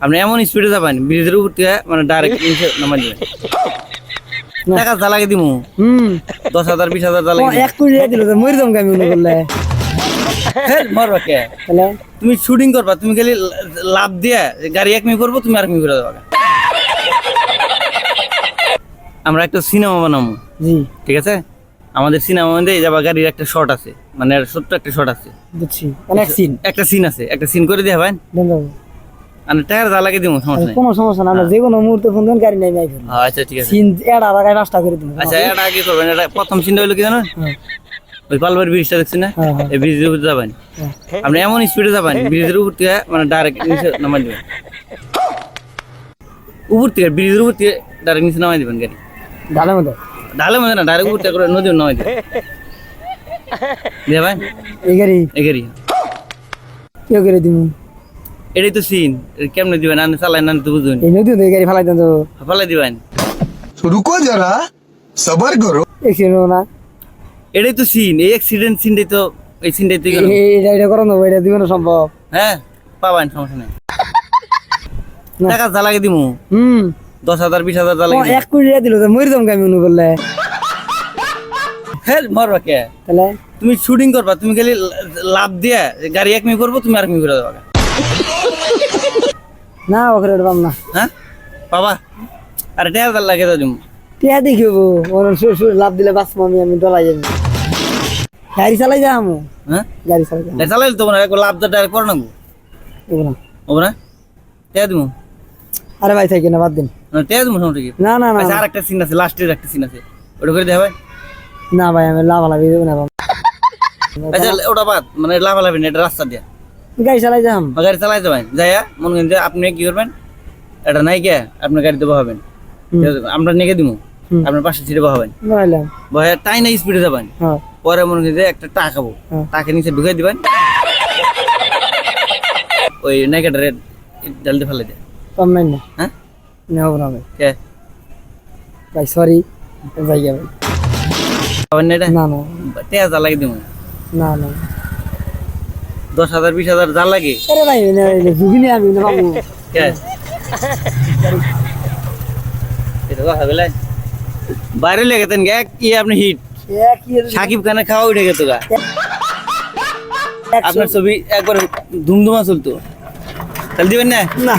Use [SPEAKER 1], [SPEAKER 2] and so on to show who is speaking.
[SPEAKER 1] আপনি এমন স্পিডে যাবেন ব্রিজের উপর থেকে মানে ডাইরেক্ট নিচে নামাই দিবেন।
[SPEAKER 2] না।
[SPEAKER 1] টাকা জ্বালাকে দিমু।
[SPEAKER 2] হুম।
[SPEAKER 1] দশ হাজার বিশ হাজার জ্বালাকে
[SPEAKER 2] এক কোটি টাকা দিল মরে যাম আমি মনে করলে?
[SPEAKER 1] মরবা কে তুমি শুটিং করবা তুমি খালি লাভ দিয়ে গাড়ি এক মি করব তুমি আর মি করে দেবা আমরা একটা সিনেমা বানাবো
[SPEAKER 2] জি।
[SPEAKER 1] ঠিক আছে? আমাদের সিনেমা মধ্যে যাবা গাড়ির একটা শট আছে। মানে ছোট্ট একটা শট আছে।
[SPEAKER 2] বুঝছি। অনেক সিন
[SPEAKER 1] একটা সিন আছে। একটা সিন করে দিয়ে ভাই।
[SPEAKER 2] দেন
[SPEAKER 1] মানে টাকার জ্বালাকে দিব সমস্যা নেই।
[SPEAKER 2] কোনো সমস্যা না আমরা যে কোনো মুহূর্তে ফোন দেন গাড়ি নাই নাই
[SPEAKER 1] হ্যাঁ, আচ্ছা ঠিক আছে।
[SPEAKER 2] সিন এড়া লাগাই রাস্তা করে দিন
[SPEAKER 1] আচ্ছা এটা আগে করবেন? এটা প্রথম সিনটা হলো কি জানো?
[SPEAKER 2] হ্যাঁ।
[SPEAKER 1] ওই পালবার ব্রিজটা দেখছেন না?
[SPEAKER 2] হ্যাঁ, হ্যাঁ।
[SPEAKER 1] এই ব্রিজের উপর যাবেন।
[SPEAKER 2] হ্যাঁ।
[SPEAKER 1] আপনি এমন স্পিডে যাবেন ব্রিজের উপর থেকে মানে ডাইরেক্ট নিচে নামাই দিবেন। উপর থেকে ব্রিজের উপর থেকে ডাইরেক্ট নিচে নামাই দিবেন গাড়ি।
[SPEAKER 2] ডালের মধ্যে?
[SPEAKER 1] ঢালে মধ্যে না ডাইরেক্ট উপর থেকে নদীর নামাই দিবেন। দিয়ে ভাই
[SPEAKER 2] এই গাড়ি।
[SPEAKER 1] এই গাড়ি।
[SPEAKER 2] কেউ করে দিমু।
[SPEAKER 1] এটাই তো সিন। কেমনে দিবেন? আনে চালাই না তো বুঝুন।
[SPEAKER 2] এই নদী গাড়ি ফালাই দেন তো।
[SPEAKER 1] ফালাই দিবেন।
[SPEAKER 3] রুকো যারা সবার করো।
[SPEAKER 2] এক্সিডেন্ট না।
[SPEAKER 1] এটাই তো সিন। এই অ্যাক্সিডেন্ট সিনটাই তো এই সিনটাই তো গেল
[SPEAKER 2] এটা এটা করো না এটা দিবেন সম্ভব।
[SPEAKER 1] হ্যাঁ পাবেন সমস্যা নাই। টাকা জ্বালাকে দিমু।
[SPEAKER 2] হুম।
[SPEAKER 1] দশ হাজার বিশ হাজার জ্বালাকে
[SPEAKER 2] এক কোটি টাকা দিল তো মরি দম কামি উনি বললে
[SPEAKER 1] হ্যাঁ মরবা কে?
[SPEAKER 2] তাহলে?
[SPEAKER 1] তুমি শুটিং করবা তুমি খালি লাভ দিয়ে গাড়ি এক মি করব তুমি আর মি করে দেবা
[SPEAKER 2] না ওখানে পাম না।
[SPEAKER 1] হ্যাঁ? বাবা আরে টাকা লাগে তো
[SPEAKER 2] টিয়া দেখিব ওর সুর সুর লাভ দিলে বাস আমি আমি ডলাই যাব। গাড়ি চালাই যাম
[SPEAKER 1] হ্যাঁ?
[SPEAKER 2] গাড়ি চালাই যাম
[SPEAKER 1] গাড়ি চালাইলে তো মনে লাভ তো ডাইরেক্ট করে
[SPEAKER 2] না।
[SPEAKER 1] হবে না? টাকা দিমু।
[SPEAKER 2] আরে ভাই থাকি না বাদ দিন।
[SPEAKER 1] না, টাকা দিমু সমস্যা কি
[SPEAKER 2] না না না
[SPEAKER 1] আচ্ছা আর একটা সিন আছে লাস্টের একটা সিন আছে। ওটা করে দেখাবেন
[SPEAKER 2] না ভাই আমি লাভ লাভ দেবো না বাবা।
[SPEAKER 1] আচ্ছা ওটা বাদ মানে লাভালাভি না এটা রাস্তা দিয়া।
[SPEAKER 2] গাড়ি চালাই যাম।
[SPEAKER 1] গাড়ি চালাই যাবেন? যাইয়া মনে করেন যে আপনি কি করবেন? এটা নাই কে আপনার গাড়িতে বহাবেন। আমরা নেগে
[SPEAKER 2] হুম।
[SPEAKER 1] আপনার পাশে ছিটে বহাবেন।
[SPEAKER 2] বুঝলাম
[SPEAKER 1] বহে টাই না স্পিডে যাবেন।
[SPEAKER 2] হ্যাঁ।
[SPEAKER 1] পরে মনে করেন যে একটা টাকা খাব।
[SPEAKER 2] হ্যাঁ।
[SPEAKER 1] টাকা নিচে ঢুকে দিবেন। ওই নাইকেটা রেড ডালতে ফেলে দেয়।
[SPEAKER 2] কম নাই না।
[SPEAKER 1] হ্যাঁ?
[SPEAKER 2] না হব না ভাই
[SPEAKER 1] কে?
[SPEAKER 2] ভাই সরি যাই ভাই
[SPEAKER 1] খাবেন না
[SPEAKER 2] না না।
[SPEAKER 1] টাকা যা লাগে দিমু।
[SPEAKER 2] না না।
[SPEAKER 1] দশ হাজার বিশ হাজার যা লাগে।
[SPEAKER 2] আরে ভাই বুঝিনি আমি না বাবু।
[SPEAKER 1] কে? এটা কথা বাইরে লেগে তেন গে কি আপনি হিট। সাকিব খানে খাওয়া উঠে গেত গা। আপনার ছবি একবার ধুমধুমা চলতো। তাহলে দিবেন না?
[SPEAKER 2] না।